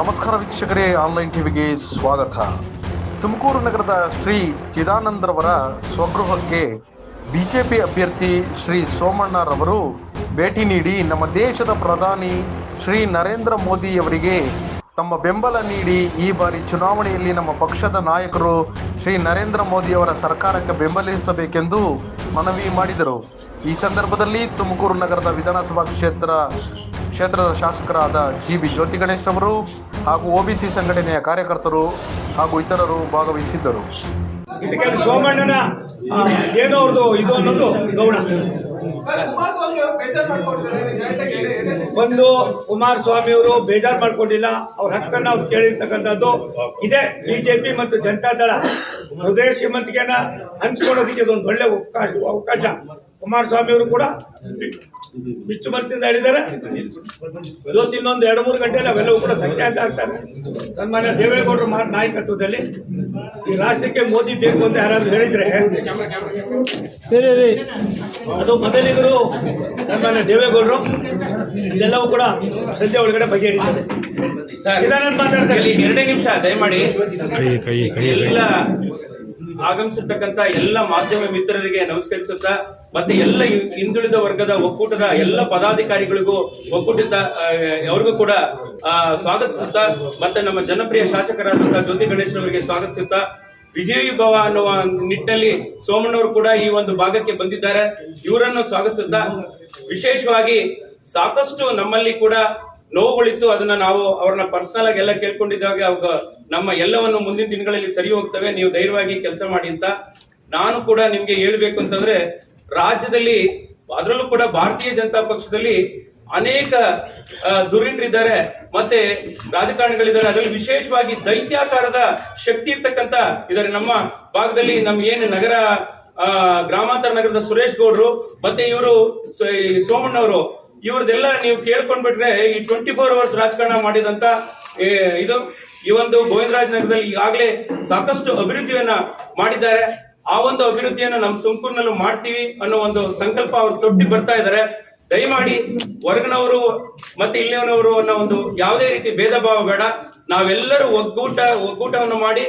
ನಮಸ್ಕಾರ ವೀಕ್ಷಕರೇ ಆನ್ಲೈನ್ ಟಿವಿಗೆ ಸ್ವಾಗತ. ತುಮಕೂರು ನಗರದ ಶ್ರೀ ಚಿದಾನಂದರವರ ಸ್ವಗೃಹಕ್ಕೆ ಬಿಜೆಪಿ ಅಭ್ಯರ್ಥಿ ಶ್ರೀ ಸೋಮಣ್ಣರವರು ಭೇಟಿ ನೀಡಿ ನಮ್ಮ ದೇಶದ ಪ್ರಧಾನಿ ಶ್ರೀ ನರೇಂದ್ರ ಮೋದಿಯವರಿಗೆ ತಮ್ಮ ಬೆಂಬಲ ನೀಡಿ ಈ ಬಾರಿ ಚುನಾವಣೆಯಲ್ಲಿ ನಮ್ಮ ಪಕ್ಷದ ನಾಯಕರು ಶ್ರೀ ನರೇಂದ್ರ ಮೋದಿಯವರ ಸರ್ಕಾರಕ್ಕೆ ಬೆಂಬಲಿಸಬೇಕೆಂದು ಮನವಿ ಮಾಡಿದರು. ಈ ಸಂದರ್ಭದಲ್ಲಿ ತುಮಕೂರು ನಗರದ ವಿಧಾನಸಭಾ ಕ್ಷೇತ್ರ ಕ್ಷೇತ್ರದ ಶಾಸಕರಾದ ಜಿ ಬಿ ಜ್ಯೋತಿ ಗಣೇಶ್ ಅವರು ಹಾಗೂ ಒಬಿಸಿ ಸಂಘಟನೆಯ ಕಾರ್ಯಕರ್ತರು ಹಾಗೂ ಇತರರು ಭಾಗವಹಿಸಿದ್ದರು. ಸೋಮಣ್ಣನ ಏನೋ ಇದು ಕುಮಾರಸ್ವಾಮಿ ಅವರು ಬೇಜಾರು ಮಾಡ್ಕೊಂಡಿಲ್ಲ, ಅವ್ರ ಹಕ್ಕನ್ನು ಅವ್ರು ಕೇಳಿರ್ತಕ್ಕಂಥದ್ದು ಇದೆ. ಬಿಜೆಪಿ ಮತ್ತು ಜನತಾದಳ ಹೃದಯ ಶ್ರೀಮಂತಿಕೆಯನ್ನ ಹಂಚ್ಕೊಳ್ಳೋದಕ್ಕೆ ಇದೊಂದು ಒಳ್ಳೆ ಅವಕಾಶ ಅವಕಾಶ. ಕುಮಾರಸ್ವಾಮಿ ಅವರು ಕೂಡ ಬಿಚ್ಚು ಬರ್ತಿಂದ ಹೇಳಿದ್ದಾರೆ. ಇವತ್ತು ಇನ್ನೊಂದು ಎರಡು ಮೂರು ಗಂಟೆಯಲ್ಲಿ ಅವೆಲ್ಲವೂ ಕೂಡ ಸಂಖ್ಯಾತ ಆಗ್ತಾರೆ. ಸನ್ಮಾನ್ಯ ದೇವೇಗೌಡರು ನಾಯಕತ್ವದಲ್ಲಿ ಈ ರಾಷ್ಟ್ರಕ್ಕೆ ಮೋದಿ ಬೇಕು ಅಂತ ಯಾರಾದ್ರೂ ಹೇಳಿದ್ರೆ? ಅದು ಮೊದಲಿಗರು ಸನ್ಮಾನ್ಯ ದೇವೇಗೌಡರು. ಇದೆಲ್ಲವೂ ಕೂಡ ಸದ್ಯ ಒಳಗಡೆ ಬಗೆಹರಿತಾರೆ ಎರಡೇ ನಿಮಿಷ ದಯಮಾಡಿ. ಎಲ್ಲ ಆಗಮಿಸಿರ್ತಕ್ಕಂತ ಎಲ್ಲ ಮಾಧ್ಯಮ ಮಿತ್ರರಿಗೆ ನಮಸ್ಕರಿಸುತ್ತಾ ಮತ್ತೆ ಎಲ್ಲ ಹಿಂದುಳಿದ ವರ್ಗದ ಒಕ್ಕೂಟದ ಎಲ್ಲ ಪದಾಧಿಕಾರಿಗಳಿಗೂ ಒಕ್ಕೂಟದ ಅವ್ರಿಗೂ ಕೂಡ ಆ, ಸ್ವಾಗತಿಸುತ್ತಾ ಮತ್ತೆ ನಮ್ಮ ಜನಪ್ರಿಯ ಶಾಸಕರಾದಂತಹ ಜ್ಯೋತಿ ಗಣೇಶ್ ಅವರಿಗೆ ಸ್ವಾಗತಿಸುತ್ತಾ ವಿಜಯೀ ಭವ ಅನ್ನುವ ನಿಟ್ಟಿನಲ್ಲಿ ಸೋಮಣ್ಣವರು ಕೂಡ ಈ ಒಂದು ಭಾಗಕ್ಕೆ ಬಂದಿದ್ದಾರೆ. ಇವರನ್ನು ಸ್ವಾಗತಿಸುತ್ತಾ ವಿಶೇಷವಾಗಿ ಸಾಕಷ್ಟು ನಮ್ಮಲ್ಲಿ ಕೂಡ ನೋವುಗಳಿತ್ತು, ಅದನ್ನ ನಾವು ಅವ್ರನ್ನ ಪರ್ಸನಲ್ ಆಗಿ ಎಲ್ಲ ಕೇಳ್ಕೊಂಡಿದ್ದಾಗ ಅವಾಗ ನಮ್ಮ ಎಲ್ಲವನ್ನು ಮುಂದಿನ ದಿನಗಳಲ್ಲಿ ಸರಿ ಹೋಗ್ತವೆ, ನೀವು ಧೈರ್ಯವಾಗಿ ಕೆಲಸ ಮಾಡಿ ಅಂತ ನಾನು ಕೂಡ ನಿಮ್ಗೆ ಹೇಳ್ಬೇಕು ಅಂತಂದ್ರೆ, ರಾಜ್ಯದಲ್ಲಿ ಅದರಲ್ಲೂ ಕೂಡ ಭಾರತೀಯ ಜನತಾ ಪಕ್ಷದಲ್ಲಿ ಅನೇಕ ದುರಿಂಡ್ರಿದ್ದಾರೆ ಮತ್ತೆ ರಾಜಕಾರಣಿಗಳಿದ್ದಾರೆ, ಅದರಲ್ಲಿ ವಿಶೇಷವಾಗಿ ದೈತ್ಯಾಕಾರದ ಶಕ್ತಿ ಇರ್ತಕ್ಕಂತ ಇದ್ದಾರೆ. ನಮ್ಮ ಭಾಗದಲ್ಲಿ ನಮ್ ಏನು ನಗರ ಗ್ರಾಮಾಂತರ ನಗರದ ಸುರೇಶ್ ಗೌಡ್ರು, ಮತ್ತೆ ಇವರು ಸೋಮಣ್ಣವರು ಇವ್ರದೆಲ್ಲ ನೀವು ಕೇಳ್ಕೊಂಡ್ಬಿಟ್ರೆ ಈ ಟ್ವೆಂಟಿ ಫೋರ್ ಅವರ್ಸ್ ರಾಜಕಾರಣ ಮಾಡಿದಂತ ಇದು, ಈ ಒಂದು ಗೋವಿಂದರಾಜ್ ನಗರದಲ್ಲಿ ಈಗಾಗಲೇ ಸಾಕಷ್ಟು ಅಭಿವೃದ್ಧಿಯನ್ನ ಮಾಡಿದ್ದಾರೆ. ಆ ಒಂದು ಅಭಿವೃದ್ಧಿಯನ್ನ ನಮ್ಮ ತುಮಕೂರಿನಲ್ಲೂ ಮಾಡ್ತೀವಿ ಅನ್ನೋ ಒಂದು ಸಂಕಲ್ಪ ಅವರು ತೊಟ್ಟಿ ಬರ್ತಾ ಇದ್ದಾರೆ. ದಯಮಾಡಿ ಹೊರಗಿನವರು ಮತ್ತೆ ಇಲ್ಲಿಯವನವರು ಅನ್ನೋ ಒಂದು ಯಾವುದೇ ರೀತಿ ಭೇದ ಭಾವ ಬೇಡ. ನಾವೆಲ್ಲರೂ ಒಗ್ಗೂಟ, ಒಗ್ಗೂಟವನ್ನು ಮಾಡಿ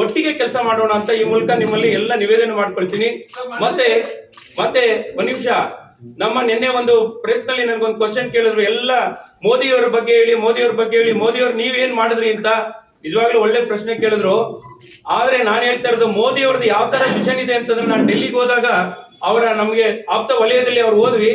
ಒಟ್ಟಿಗೆ ಕೆಲಸ ಮಾಡೋಣ ಅಂತ ಈ ಮೂಲಕ ನಿಮ್ಮಲ್ಲಿ ಎಲ್ಲ ನಿವೇದನೆ ಮಾಡ್ಕೊಳ್ತೀನಿ. ಮತ್ತೆ ಮತ್ತೆ ಒಂದ್ ನಿಮಿಷ. ನಮ್ಮ ನಿನ್ನೆ ಒಂದು ಪ್ರೆಸ್ನಲ್ಲಿ ನನಗೊಂದು ಕ್ವಶನ್ ಕೇಳಿದ್ರು. ಎಲ್ಲ ಮೋದಿಯವರ ಬಗ್ಗೆ ಹೇಳಿ, ಮೋದಿಯವ್ರ ಬಗ್ಗೆ ಹೇಳಿ, ಮೋದಿಯವ್ರು ನೀವೇನ್ ಮಾಡಿದ್ರಿ ಅಂತ ನಿಜವಾಗ್ಲೂ ಒಳ್ಳೆ ಪ್ರಶ್ನೆ ಕೇಳಿದ್ರು. ಆದ್ರೆ ನಾನು ಹೇಳ್ತಾ ಇರೋದು ಮೋದಿ ಅವ್ರದ್ದು ಯಾವ ತರ ಮಿಷನ್ ಇದೆ ಅಂತಂದ್ರೆ ನಾನು ಡೆಲ್ಲಿಗೆ ಹೋದಾಗ ಅವರ ನಮಗೆ ಆಪ್ತ ವಲಯದಲ್ಲಿ ಅವ್ರು ಹೋದ್ವಿ.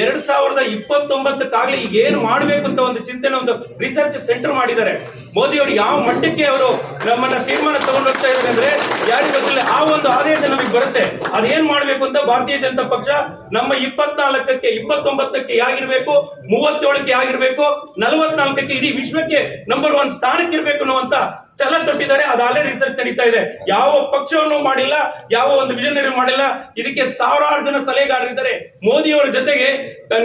ಎರಡ್ ಸಾವಿರದ ಇಪ್ಪತ್ತೊಂಬತ್ತಕ್ಕಾಗಲಿ ಈಗ ಏನು ಮಾಡಬೇಕು ಅಂತ ಒಂದು ಚಿಂತನೆ ಒಂದು ರಿಸರ್ಚ್ ಸೆಂಟರ್ ಮಾಡಿದ್ದಾರೆ. ಮೋದಿ ಅವರು ಯಾವ ಮಟ್ಟಕ್ಕೆ ಅವರು ನಮ್ಮನ್ನ ತೀರ್ಮಾನ ತಗೊಂಡು ಹೋಗ್ತಾ ಇದ್ದಾರೆ ಅಂದ್ರೆ ಯಾರಿಗೆ ಆ ಒಂದು ಆದೇಶ ನಮಗೆ ಬರುತ್ತೆ. ಅದೇನ್ ಮಾಡ್ಬೇಕು ಅಂತ ಭಾರತೀಯ ಜನತಾ ಪಕ್ಷ ನಮ್ಮ ಇಪ್ಪತ್ನಾಲ್ಕಕ್ಕೆ, ಇಪ್ಪತ್ತೊಂಬತ್ತಕ್ಕೆ ಯಾಗಿರ್ಬೇಕು ಮೂವತ್ತೇಳಕ್ಕೆ ಆಗಿರ್ಬೇಕು ನಲವತ್ನಾಲ್ಕಕ್ಕೆ ಇಡೀ ವಿಶ್ವಕ್ಕೆ ನಂಬರ್ ಒನ್ ಸ್ಥಾನಕ್ಕೆ ಇರಬೇಕು ಅನ್ನುವಂತ ಛಲ ತೊಟ್ಟಿದ್ದಾರೆ ಅದಾಲೇ ರಿಸರ್ಚ್ ನಡೀತಾ ಇದೆ. ಯಾವ ಪಕ್ಷವನ್ನು ಮಾಡಿಲ್ಲ, ಯಾವ ಒಂದು ವಿಜನರಿ ಮಾಡಿಲ್ಲ, ಇದಕ್ಕೆ ಸಾವಿರಾರು ಜನ ಸಲಹೆಗಾರರಿದ್ದಾರೆ ಮೋದಿಯವರ ಜೊತೆಗೆ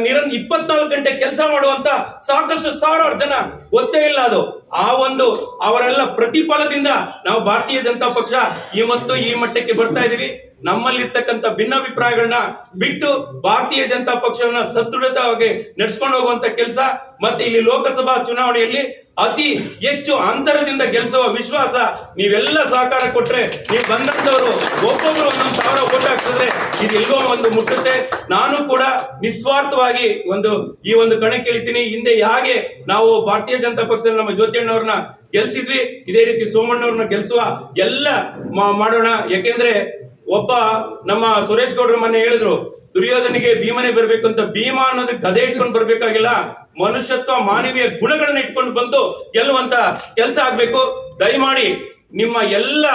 ನಿರಂತರ ಇಪ್ಪತ್ನಾಲ್ಕು ಗಂಟೆ ಕೆಲಸ ಮಾಡುವಂತ ಸಾಕಷ್ಟು ಸಾವಿರಾರು ಜನ, ಗೊತ್ತೇ ಇಲ್ಲ ಅದು. ಆ ಒಂದು ಅವರೆಲ್ಲ ಪ್ರತಿಫಲದಿಂದ ನಾವು ಭಾರತೀಯ ಜನತಾ ಪಕ್ಷ ಈ ಮತ್ತು ಈ ಮಟ್ಟಕ್ಕೆ ಬರ್ತಾ ಇದೀವಿ. ನಮ್ಮಲ್ಲಿರ್ತಕ್ಕಂಥ ಭಿನ್ನಾಭಿಪ್ರಾಯಗಳನ್ನ ಬಿಟ್ಟು ಭಾರತೀಯ ಜನತಾ ಪಕ್ಷವನ್ನ ಸದೃಢತವಾಗಿ ನಡೆಸ್ಕೊಂಡು ಹೋಗುವಂತ ಕೆಲಸ, ಮತ್ತೆ ಇಲ್ಲಿ ಲೋಕಸಭಾ ಚುನಾವಣೆಯಲ್ಲಿ ಅತಿ ಹೆಚ್ಚು ಅಂತರದಿಂದ ಗೆಲ್ಲಿಸುವ ವಿಶ್ವಾಸ ನೀವೆಲ್ಲ ಸಹಕಾರ ಕೊಟ್ರೆ, ನೀವು ಬಂದಂತವರು ಒಬ್ಬೊಬ್ರು ಒಂದೊಂದು ಸಾವಿರ ಓಟ್ ಇದು ಎಲ್ಗೋ ಒಂದು ಮುಟ್ಟುತ್ತೆ. ನಾನು ಕೂಡ ನಿಸ್ವಾರ್ಥವಾಗಿ ಒಂದು, ಈ ಒಂದು ಕಣಕ್ಕೆ ಇಳಿತೀನಿ ಹಿಂದೆ ಹೇಗೆ ನಾವು ಭಾರತೀಯ ಜನತಾ ಪಕ್ಷದಲ್ಲಿ ನಮ್ಮ ಜ್ಯೋತಿಯಣ್ಣವ್ರನ್ನ ಗೆಲ್ಸಿದ್ವಿ. ಇದೇ ರೀತಿ ಸೋಮಣ್ಣವ್ರನ್ನ ಗೆಲ್ಸುವ ಎಲ್ಲ ಮಾಡೋಣ. ಯಾಕೆಂದ್ರೆ ಒಬ್ಬ ನಮ್ಮ ಸುರೇಶ್ ಗೌಡ್ರ ಮನೆ ಹೇಳಿದ್ರು, ದುರ್ಯೋಧನಿಗೆ ಭೀಮನೆ ಬರಬೇಕು ಅಂತ ಭೀಮ ಅನ್ನೋದಕ್ಕೆ ಗದೆ ಇಟ್ಕೊಂಡು ಬರ್ಬೇಕಾಗಿಲ್ಲ. ಮನುಷ್ಯತ್ವ ಮಾನವೀಯ ಗುಣಗಳನ್ನ ಇಟ್ಕೊಂಡು ಬಂದು ಗೆಲ್ಲುವಂತ ಕೆಲಸ ಆಗ್ಬೇಕು. ದಯಮಾಡಿ ನಿಮ್ಮ ಎಲ್ಲ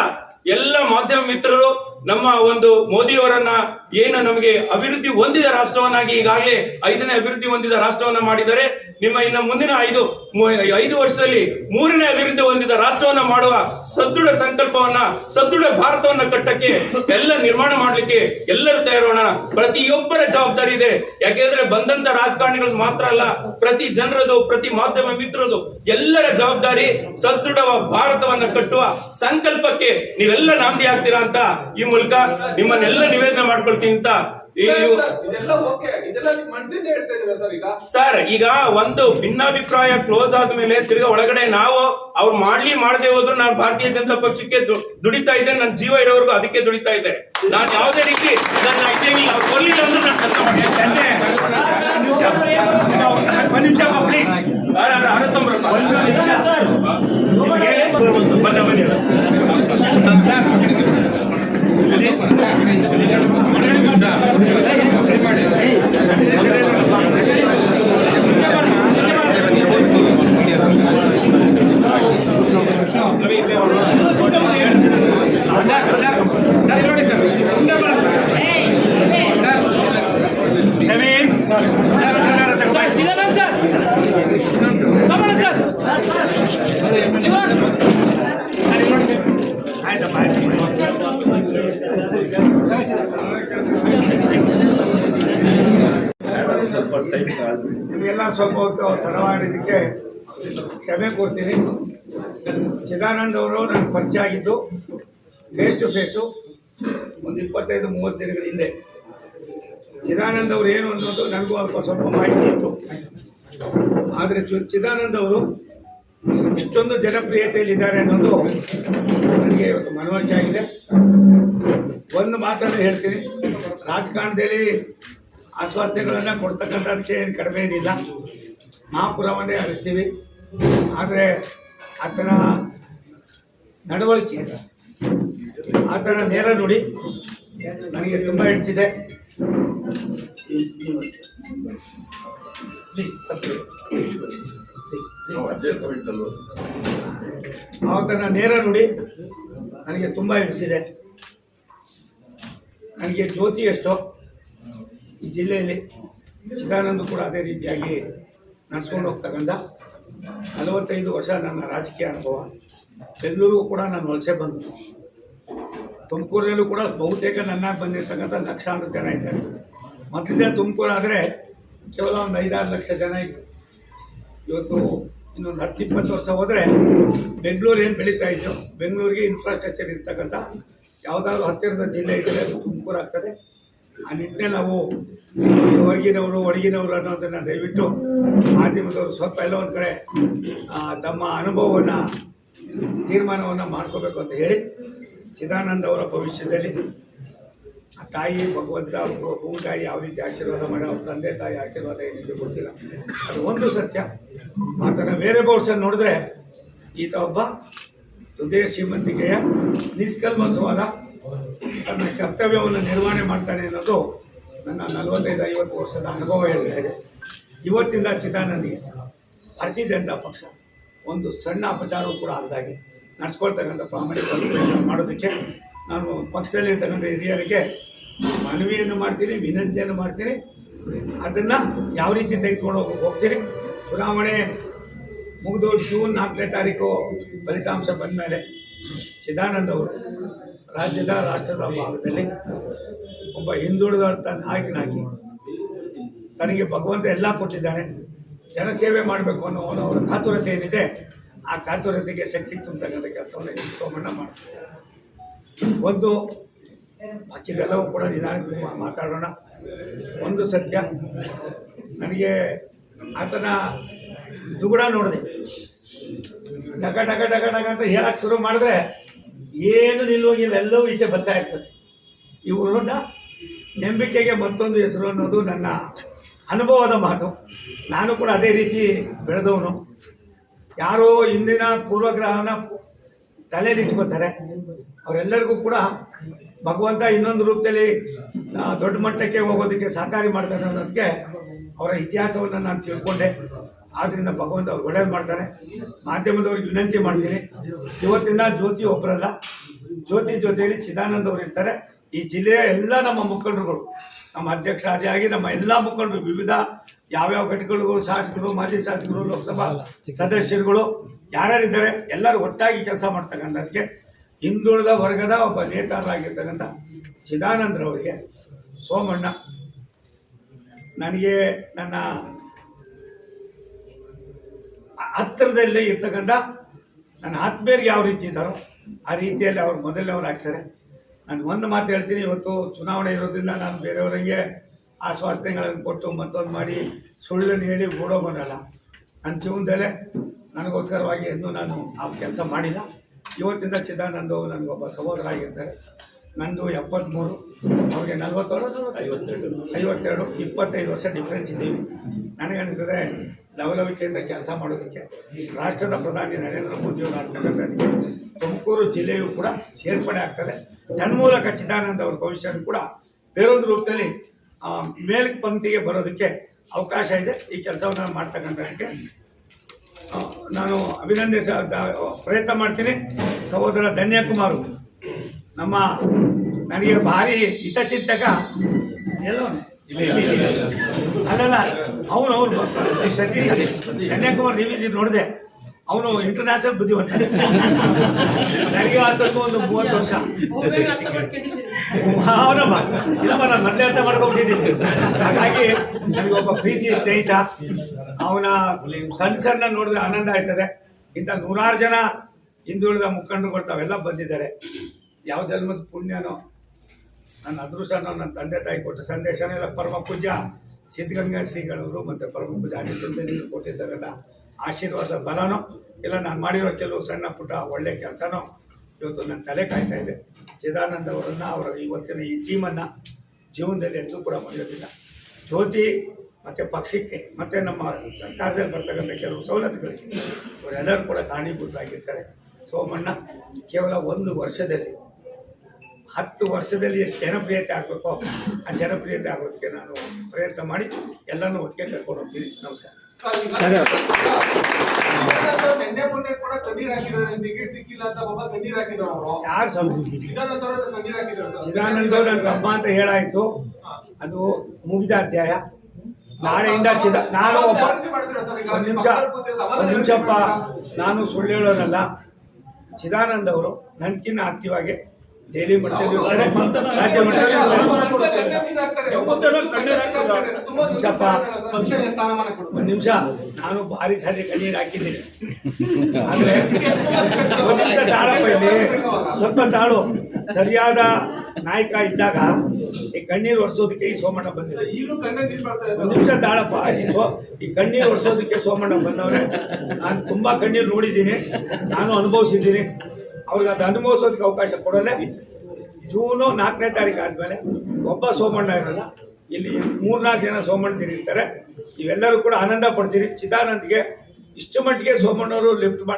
ಎಲ್ಲ ಮಾಧ್ಯಮ ಮಿತ್ರರು ನಮ್ಮ ಒಂದು ಮೋದಿಯವರನ್ನ ಏನು ನಮಗೆ ಅಭಿವೃದ್ಧಿ ಹೊಂದಿದ ರಾಷ್ಟ್ರವನ್ನಾಗಿ ಈಗಾಗಲೇ ಐದನೇ ಅಭಿವೃದ್ಧಿ ಹೊಂದಿದ ರಾಷ್ಟ್ರವನ್ನ ಮಾಡಿದರೆ ನಿಮ್ಮ ಇನ್ನು ಮುಂದಿನ ಐದು ಐದು ವರ್ಷದಲ್ಲಿ ಮೂರನೇ ಅಭಿವೃದ್ಧಿ ಹೊಂದಿದ ರಾಷ್ಟ್ರವನ್ನ ಮಾಡುವ ಸದೃಢ ಸಂಕಲ್ಪವನ್ನ, ಸದೃಢ ಭಾರತವನ್ನ ಕಟ್ಟಕ್ಕೆ ಎಲ್ಲ ನಿರ್ಮಾಣ ಮಾಡಲಿಕ್ಕೆ ಎಲ್ಲರೂ ತಯಾರೋಣ. ಪ್ರತಿಯೊಬ್ಬರ ಜವಾಬ್ದಾರಿ ಇದೆ. ಯಾಕೆಂದ್ರೆ ಬಂದಂತ ರಾಜಕಾರಣಿಗಳು ಮಾತ್ರ ಅಲ್ಲ, ಪ್ರತಿ ಜನರದು, ಪ್ರತಿ ಮಾಧ್ಯಮ ಮಿತ್ರರದು ಎಲ್ಲರ ಜವಾಬ್ದಾರಿ ಸದೃಢ ಭಾರತವನ್ನ ಕಟ್ಟುವ ಸಂಕಲ್ಪಕ್ಕೆ ನೀವೆಲ್ಲ ನಾಂದಿ ಆಗ್ತೀರಾ ಅಂತ ಈ ಮೂಲಕ ನಿಮ್ಮನ್ನೆಲ್ಲ ನಿವೇದನೆ ಮಾಡ್ಕೊಳ್ತೀನಿ ಅಂತ ಸರ್ ಈಗ? ಒಂದು ಭಿನ್ನಾಭಿಪ್ರಾಯ ಕ್ಲೋಸ್ ಆದ್ಮೇಲೆ ತಿರ್ಗಾ ಒಳಗಡೆ ನಾವು ಅವ್ರು ಮಾಡ್ಲಿ ಮಾಡದೆ ಹೋದ್ರು ನಾನು ಭಾರತೀಯ ಜನತಾ ಪಕ್ಷಕ್ಕೆ ದುಡಿತಾ ಇದ್ದೆ ನನ್ನ ಜೀವ ಇರೋವರೆಗೂ ಅದಕ್ಕೆ ದುಡಿತಾ ಇದ್ದೆ. ನಾನು ಯಾವುದೇ ರೀತಿ ನನ್ನ ಇದ್ದೇನೆ ಅವ್ರು ಕೊಲ್ಲಿಲ್ಲ ಅಂದ್ರೂ ನಾನು ಕೆಲಸ ಮಾಡ್ತೀನಿ ಒಂದು ನಿಮಿಷ ಪ್ಲೀಸ್ ಅರತ್ತೊಂಬರಪ್ಪ ಒಂದು ನಿಮಿಷ ಬನ್ನಿ ಬನ್ನಿ ನವೀನ್ ಸರ್ ಸಿಗಲ್ಲ ಸರ್ ಸಮಾನ ಸರ್ ಸಿಗೋಣ ಆಯ್ತಪ್ಪ ಆಯ್ತು ನಿಮಗೆಲ್ಲ ಸ್ವಲ್ಪ ತಡವಾಡಿದ್ದಕ್ಕೆ ಕ್ಷಮೆ ಕೊಡ್ತೀನಿ. ಚಿದಾನಂದ ಅವರು ನನಗೆ ಪರಿಚಯ ಆಗಿದ್ದು ಫೇಸ್ ಟು ಫೇಸು ಒಂದು ಇಪ್ಪತ್ತೈದು, ಮೂವತ್ತು ದಿನಗಳ ಹಿಂದೆ. ಚಿದಾನಂದ್ ಅವರು ಏನು ಅನ್ನೋದು ನನಗೂ ಅಲ್ಪ ಸ್ವಲ್ಪ ಮಾಹಿತಿ ಇತ್ತು. ಆದರೆ ಚು- ಚಿದಾನಂದ್ ಅವರು ಇಷ್ಟೊಂದು ಜನಪ್ರಿಯತೆಯಲ್ಲಿದ್ದಾರೆ ಅನ್ನೋದು ನನಗೆ ಇವತ್ತು ಮನವರಿಕೆ ಆಗಿದೆ. ಒಂದು ಮಾತನ್ನು ಹೇಳ್ತೀನಿ. ರಾಜಕಾರಣದಲ್ಲಿ ಆಶ್ವಾಸನೆಗಳನ್ನು ಕೊಡ್ತಕ್ಕಂಥದಕ್ಕೆ ಏನು ಕಡಿಮೆ ಏನಿಲ್ಲ. ಮಹಾಪುರವನ್ನೇ ಹರಿಸ್ತೀವಿ. ಆದರೆ ಆತನ ನಡವಳಿಕೆ ಆತನ ನೇರ ನುಡಿ ನನಗೆ ತುಂಬ ಹಿಡಿಸಿದೆ. ಆತನ ನೇರ ನುಡಿ ನನಗೆ ತುಂಬ ಹಿಡಿಸಿದೆ. ನನಗೆ ಜ್ಯೋತಿ ಎಷ್ಟೋ ಈ ಜಿಲ್ಲೆಯಲ್ಲಿ ಚಿದಾನಂದ ಕೂಡ ಅದೇ ರೀತಿಯಾಗಿ ನಡ್ಸ್ಕೊಂಡು ಹೋಗ್ತಕ್ಕಂಥ ನಲವತ್ತೈದು ವರ್ಷ ನನ್ನ ರಾಜಕೀಯ ಅನುಭವ. ಬೆಂಗಳೂರಿಗೂ ಕೂಡ ನಾನು ವಲಸೆ ಬಂದು ತುಮಕೂರಿನಲ್ಲೂ ಕೂಡ ಬಹುತೇಕ ನನ್ನ ಬಂದಿರ್ತಕ್ಕಂಥ ಲಕ್ಷಾಂತರ ಜನ ಇದ್ದಾರೆ. ಮೊದಲಿಂದ ತುಮಕೂರು ಆದರೆ ಕೇವಲ ಒಂದು ಐದಾರು ಲಕ್ಷ ಜನ ಇತ್ತು ಇವತ್ತು ಇನ್ನೊಂದು ಹತ್ತು, ಇಪ್ಪತ್ತು ವರ್ಷ ಹೋದರೆ ಬೆಂಗಳೂರು ಏನು ಬೆಳೀತಾ ಇತ್ತು ಬೆಂಗಳೂರಿಗೆ ಇನ್ಫ್ರಾಸ್ಟ್ರಕ್ಚರ್ ಇರ್ತಕ್ಕಂಥ ಯಾವುದಾದ್ರು ಹತ್ತಿರದ ಜಿಲ್ಲೆ ಇದ್ದರೆ ಅದು ತುಮಕೂರು ಆಗ್ತದೆ. ಆ ನಿಟ್ಟಿನಲ್ಲಿ ನಾವು ಹೊರಗಿನವರು ಒಳಗಿನವರು ಅನ್ನೋದನ್ನು ದಯವಿಟ್ಟು ಮಾಧ್ಯಮದವರು ಸ್ವಲ್ಪ ಎಲ್ಲ ಒಂದು ಕಡೆ ತಮ್ಮ ಅನುಭವವನ್ನು, ತೀರ್ಮಾನವನ್ನು ಮಾಡ್ಕೋಬೇಕು ಅಂತ ಹೇಳಿ ಚಿದಾನಂದ ಅವರ ಭವಿಷ್ಯದಲ್ಲಿ ಆ ತಾಯಿ ಭಗವಂತ ಭೂ- ಭೂತಾಯಿ ಯಾವ ರೀತಿ ಆಶೀರ್ವಾದ ಮಾಡಿ, ಅವ್ರ ತಂದೆ ತಾಯಿ ಆಶೀರ್ವಾದ ಏನಿದೆ ಗೊತ್ತಿಲ್ಲ. ಅದು ಒಂದು ಸತ್ಯ. ಆತನ ಬೇರೆ ಭವಿಷ್ಯ ನೋಡಿದ್ರೆ ಈತ ಒಬ್ಬ ಹೃದಯ ಶ್ರೀಮಂತಿಕೆಯ ನಿಷ್ಕಲ್ಮಸವಾದ ತನ್ನ ಕರ್ತವ್ಯವನ್ನು ನಿರ್ವಹಣೆ ಮಾಡ್ತಾನೆ ಅನ್ನೋದು ನನ್ನ ನಲವತ್ತೈದು, ಐವತ್ತು ವರ್ಷದ ಅನುಭವ ಹೇಳಿದೆ ಇವತ್ತಿಂದ ಚಿದಾನಂದಿಗೆ ಭಾರತೀಯ ಜನತಾ ಪಕ್ಷ ಒಂದು ಸಣ್ಣ ಅಪಚಾರವು ಕೂಡ ಆಗದಾಗಿ ನಡೆಸ್ಕೊಳ್ತಕ್ಕಂಥ ಪ್ರಾಮಾಣಿಕ ಮಾಡೋದಕ್ಕೆ ನಾನು ಪಕ್ಷದಲ್ಲಿರ್ತಕ್ಕಂಥ ಹಿರಿಯರಿಗೆ ಮನವಿಯನ್ನು ಮಾಡ್ತೀನಿ, ವಿನಂತಿಯನ್ನು ಮಾಡ್ತೀನಿ. ಅದನ್ನು ಯಾವ ರೀತಿ ತೆಗೆದುಕೊಂಡು ಹೋಗಿ ಹೋಗ್ತೀನಿ ಚುನಾವಣೆ ಮುಗಿದು ಜೂನ್ ನಾಲ್ಕನೇ ತಾರೀಕು ಫಲಿತಾಂಶ ಬಂದ ಮೇಲೆ ಚಿದಾನಂದ ಅವರು ರಾಜ್ಯದ, ರಾಷ್ಟ್ರದ ಭಾಗದಲ್ಲಿ ಒಬ್ಬ ಹಿಂದುಳಿದಂಥ ನಾಯಕನಾಗಿ ತನಗೆ ಭಗವಂತ ಎಲ್ಲ ಕೊಟ್ಟಿದ್ದಾನೆ ಜನಸೇವೆ ಮಾಡಬೇಕು ಅನ್ನೋ ಅವರ ಕಾತುರತೆ ಏನಿದೆ, ಆ ಕಾತುರತೆಗೆ ಶಕ್ತಿ ತುಂಬತಕ್ಕಂಥ ಕೆಲಸವನ್ನು ಸೋಮಣ್ಣ ಮಾಡ್ತಾರೆ. ಒಂದು, ಬಾಕಿದೆಲ್ಲವೂ ಕೂಡ ನಿಧಾನ ಮಾತಾಡೋಣ. ಒಂದು ಸತ್ಯ, ನನಗೆ ಆತನ ದುಗುಡ ನೋಡಿದೆ. ಡಗ ಡಗ ಡಗ ಡಗ ಅಂತ ಹೇಳಕ್ಕೆ ಶುರು ಮಾಡಿದ್ರೆ ಏನು ನಿಲ್ಲುವಂಗಿಲ್ಲ ಎಲ್ಲವೂ ಈಚೆ ಬರ್ತಾ ಇರ್ತದೆ. ಇವುಗಳನ್ನ ನಂಬಿಕೆಗೆ ಮತ್ತೊಂದು ಹೆಸರು ಅನ್ನೋದು ನನ್ನ ಅನುಭವದ ಮಾತು. ನಾನು ಕೂಡ ಅದೇ ರೀತಿ ಬೆಳೆದವನು. ಯಾರೋ ಇಂದಿನ ಪೂರ್ವಗ್ರಹನ ತಲೆಯಲ್ಲಿಟ್ಕೋತಾರೆ ಅವರೆಲ್ಲರಿಗೂ ಕೂಡ ಭಗವಂತ ಇನ್ನೊಂದು ರೂಪದಲ್ಲಿ ದೊಡ್ಡ ಮಟ್ಟಕ್ಕೆ ಹೋಗೋದಕ್ಕೆ ಸಹಕಾರಿ ಮಾಡ್ತಾರೆ ಅನ್ನೋದಕ್ಕೆ ಅವರ ಇತಿಹಾಸವನ್ನು ನಾನು ತಿಳ್ಕೊಂಡೆ. ಆದ್ದರಿಂದ ಭಗವಂತ ಅವ್ರು ಒಳ್ಳೇದು ಮಾಡ್ತಾರೆ. ಮಾಧ್ಯಮದವ್ರಿಗೆ ವಿನಂತಿ ಮಾಡ್ತೀನಿ. ಇವತ್ತಿನ ಜ್ಯೋತಿ ಒಬ್ಬರಲ್ಲ ಜ್ಯೋತಿ ಜೊತೆಯಲ್ಲಿ ಚಿದಾನಂದ್ ಅವರು ಇರ್ತಾರೆ. ಈ ಜಿಲ್ಲೆಯ ಎಲ್ಲ ನಮ್ಮ ಮುಖಂಡರುಗಳು, ನಮ್ಮ ಅಧ್ಯಕ್ಷ ಆದಿಯಾಗಿ ನಮ್ಮ ಎಲ್ಲ ಮುಖಂಡರು, ವಿವಿಧ ಯಾವ್ಯಾವ ಘಟಕಗಳು, ಶಾಸಕರು, ಮಾಜಿ ಶಾಸಕರು, ಲೋಕಸಭಾ ಸದಸ್ಯರುಗಳು, ಯಾರ್ಯಾರಿದ್ದಾರೆ, ಎಲ್ಲರೂ ಒಟ್ಟಾಗಿ ಕೆಲಸ ಮಾಡ್ತಕ್ಕಂಥದ್ದಕ್ಕೆ ಹಿಂದುಳಿದ ವರ್ಗದ ಒಬ್ಬ ನೇತಾರರಾಗಿರ್ತಕ್ಕಂಥ ಚಿದಾನಂದ್ರವರಿಗೆ ಸೋಮಣ್ಣ. ನನಗೆ ನನ್ನ ಹತ್ತಿರದಲ್ಲಿ ಇರ್ತಕ್ಕಂಥ ನನ್ನ ಆತ್ಮೀಯರು ಯಾವ ರೀತಿ ಇದ್ದಾರೋ ಆ ರೀತಿಯಲ್ಲಿ ಅವ್ರು ಮೊದಲೇ ಅವ್ರು ಆಗ್ತಾರೆ. ನಾನು ಒಂದು ಮಾತು ಹೇಳ್ತೀನಿ, ಇವತ್ತು ಚುನಾವಣೆ ಇರೋದ್ರಿಂದ ನಾನು ಬೇರೆಯವರಿಗೆ ಆಶ್ವಾಸನೆಗಳನ್ನು ಕೊಟ್ಟು ಮತ್ತೊಂದು ಮಾಡಿ ಸುಳ್ಳನ್ನು ಹೇಳಿ ಓಡೋ ಬರಲ್ಲ ನನ್ನ ಜೀವನದಲ್ಲೇ ನನಗೋಸ್ಕರವಾಗಿ ಎಂದು ನಾನು ಆ ಕೆಲಸ ಮಾಡಿಲ್ಲ. ಇವತ್ತಿಂದ ಚಿದಾನಂದು ನನಗೊಬ್ಬ ಸಹೋದರ ಆಗಿರ್ತಾರೆ ನಂದು ಎಪ್ಪತ್ತ್ಮೂರು ಅವ್ರಿಗೆ ನಲ್ವತ್ತೇಳು, ಐವತ್ತೆರಡು ಐವತ್ತೆರಡು, ಇಪ್ಪತ್ತೈದು ವರ್ಷ ಡಿಫ್ರೆನ್ಸ್ ಇದ್ದೀವಿ. ನನಗನ್ನಿಸ್ತದೆ ಲವಲವಿಕೆಯಿಂದ ಕೆಲಸ ಮಾಡೋದಕ್ಕೆ ರಾಷ್ಟ್ರದ ಪ್ರಧಾನಿ ನರೇಂದ್ರ ಮೋದಿಯವರು ಆಗ್ತಕ್ಕಂಥದ್ದಕ್ಕೆ ತುಮಕೂರು ಜಿಲ್ಲೆಯೂ ಕೂಡ ಸೇರ್ಪಡೆ ಆಗ್ತದೆ. ತನ್ಮೂಲಕ ಚಿದಾನಂದ ಅವರ ಭವಿಷ್ಯನೂ ಕೂಡ ಬೇರೊಂದು ರೂಪದಲ್ಲಿ ಮೇಲ್ ಪಂಕ್ತಿಗೆ ಬರೋದಕ್ಕೆ ಅವಕಾಶ ಇದೆ. ಈ ಕೆಲಸವನ್ನು ಮಾಡ್ತಕ್ಕಂಥದಕ್ಕೆ ನಾನು ಅಭಿನಂದಿಸ ಪ್ರಯತ್ನ ಮಾಡ್ತೀನಿ. ಸಹೋದರ ಧನ್ಯಕುಮಾರು, ನಮ್ಮ ನನಗೆ ಭಾರಿ ಹಿತಚಿಂತಕ ಅಲ್ಲಲ್ಲ ಅವನು ಅವನು ಕನ್ಯಾಕುಮಾರಿ ನೀವು ನೋಡಿದೆ ಅವನು ಇಂಟರ್ನ್ಯಾಷನಲ್ ಬುದ್ಧಿವಂತ. ನನಗೆ ಆತಕ್ಕೂ ಒಂದು ಮೂವತ್ತು ವರ್ಷ. ಅವನಮ್ಮ ಇಲ್ಲಮ್ಮ ನಾನು ಮೊದಲೇ ಅಂತ ಮಾಡ್ಕೊಂಡಿದ್ದೀನಿ. ಹಾಗಾಗಿ ನನಗೆ ಒಬ್ಬ ಪ್ರೀತಿಯ ಸ್ನೇಹಿತ. ಅವನ ಕನ್ಸರ್ನ ನೋಡಿದ್ರೆ ಆನಂದ ಆಯ್ತದೆ. ಇಂಥ ನೂರಾರು ಜನ ಹಿಂದುಳಿದ ಮುಖಂಡರುಗಳು ತಾವೆಲ್ಲ ಬಂದಿದ್ದಾರೆ. ಯಾವ ಜನ್ಮದ ಪುಣ್ಯನೋ ನನ್ನ ಅದೃಷ್ಟ ನನ್ನ ತಂದೆ ತಾಯಿ ಕೊಟ್ಟ ಸಂದೇಶನೆಲ್ಲ ಪರಮ ಪೂಜ್ಯ. ಸಿದ್ಧಗಂಗಾ ಶ್ರೀಗಳವರು ಮತ್ತು ಪರಮ ಪೂಜ ಅನಿಲ್ ಕೊಟ್ಟಿದ್ದಾರಲ್ಲ ಆಶೀರ್ವಾದ, ಬಲನೋ? ಇಲ್ಲ, ನಾನು ಮಾಡಿರೋ ಕೆಲವು ಸಣ್ಣ ಪುಟ್ಟ ಒಳ್ಳೆ ಕೆಲಸನೋ? ಇವತ್ತು ನನ್ನ ತಲೆ ಕಾಯ್ತಾ ಇದೆ. ಚಿದಾನಂದ ಅವರನ್ನು, ಅವರ ಇವತ್ತಿನ ಈ ಟೀಮನ್ನು ಜೀವನದಲ್ಲಿ ಎಂದೂ ಕೂಡ ಮರೆಯೋದಿಲ್ಲ. ಜ್ಯೋತಿ ಮತ್ತು ಪಕ್ಷಕ್ಕೆ, ಮತ್ತು ನಮ್ಮ ಸರ್ಕಾರದಲ್ಲಿ ಬರ್ತಕ್ಕಂಥ ಕೆಲವು ಸವಲತ್ತುಗಳಿಗೆ ಅವರೆಲ್ಲರೂ ಕೂಡ ಕಾರಣೀಭೂತರಾಗಿರ್ತಾರೆ. ಸೋಮಣ್ಣ, ಕೇವಲ ಒಂದು ವರ್ಷದಲ್ಲಿ ಹತ್ತು ವರ್ಷದಲ್ಲಿ ಎಷ್ಟು ಜನಪ್ರಿಯತೆ ಆಗಬೇಕೋ ಆ ಜನಪ್ರಿಯತೆ ಆಗೋದಕ್ಕೆ ನಾನು ಪ್ರಯತ್ನ ಮಾಡಿ ಎಲ್ಲನೂ ಒಟ್ಟಿಗೆ ಕರ್ಕೊಂಡು ಹೋಗ್ತೀನಿ. ನಮಸ್ಕಾರ. ಯಾರು ಚಿದಾನಂದ ಅವರು ನನ್ನ ತಮ್ಮ ಅಂತ ಹೇಳಾಯ್ತು. ಅದು ಮುಗಿದ ಅಧ್ಯಾಯ. ನಾಳೆಯಿಂದ ಚಿದ ನಾನು ಒಬ್ಬ ಒಂದು ನಿಮಿಷ, ಒಂದು ನಿಮಿಷಪ್ಪ. ನಾನು ಸುಳ್ಳು ಹೇಳೋನಲ್ಲ. ಚಿದಾನಂದ ಅವರು ನನ್ಕಿನ್ನ ಆಕ್ಟಿವ್ ನಿಮಿಷಪ್ಪ ಒಂದು ನಿಮಿಷ ನಾನು ಭಾರಿ ಸಾರಿ ಕಣ್ಣೀರು ಹಾಕಿದ್ದೀನಿ. ಆದ್ರೆ ಸ್ವಲ್ಪ ತಾಳು. ಸರಿಯಾದ ನಾಯಕ ಇದ್ದಾಗ ಈ ಕಣ್ಣೀರು ಒರೆಸೋದಕ್ಕೆ ಈ ಸೋಮಣ್ಣ ಬಂದಿದೆ ಒಂದು ನಿಮಿಷ ತಾಳಪ್ಪ. ಈ ಸೋ ಈ ಕಣ್ಣೀರು ಒರೆಸೋದಕ್ಕೆ ಸೋಮಣ್ಣ ಬಂದವ್ರೆ. ನಾನು ತುಂಬಾ ಕಣ್ಣೀರು ನೋಡಿದ್ದೀನಿ. ನಾನು ಅನುಭವಿಸಿದ್ದೀನಿ. ಅವ್ರಿಗೆ ಅದು ಅನುಭವಿಸೋದಕ್ಕೆ ಅವಕಾಶ ಕೊಡೋದೇ ಜೂನು ನಾಲ್ಕನೇ ತಾರೀಕು ಆದಮೇಲೆ ಒಬ್ಬ ಸೋಮಣ್ಣ ಇರೋಲ್ಲ. ಇಲ್ಲಿ ಮೂರ್ನಾಲ್ಕು ಜನ ಸೋಮಣ್ಣ ಇರ್ತಾರೆ. ಇವೆಲ್ಲರೂ ಕೂಡ ಆನಂದ ಪಡ್ತೀರಿ. ಚಿದಾನಂದ್ಗೆ ಇಷ್ಟು ಮಟ್ಟಿಗೆ ಸೋಮಣ್ಣವರು ಲಿಫ್ಟ್ ಮಾಡಿ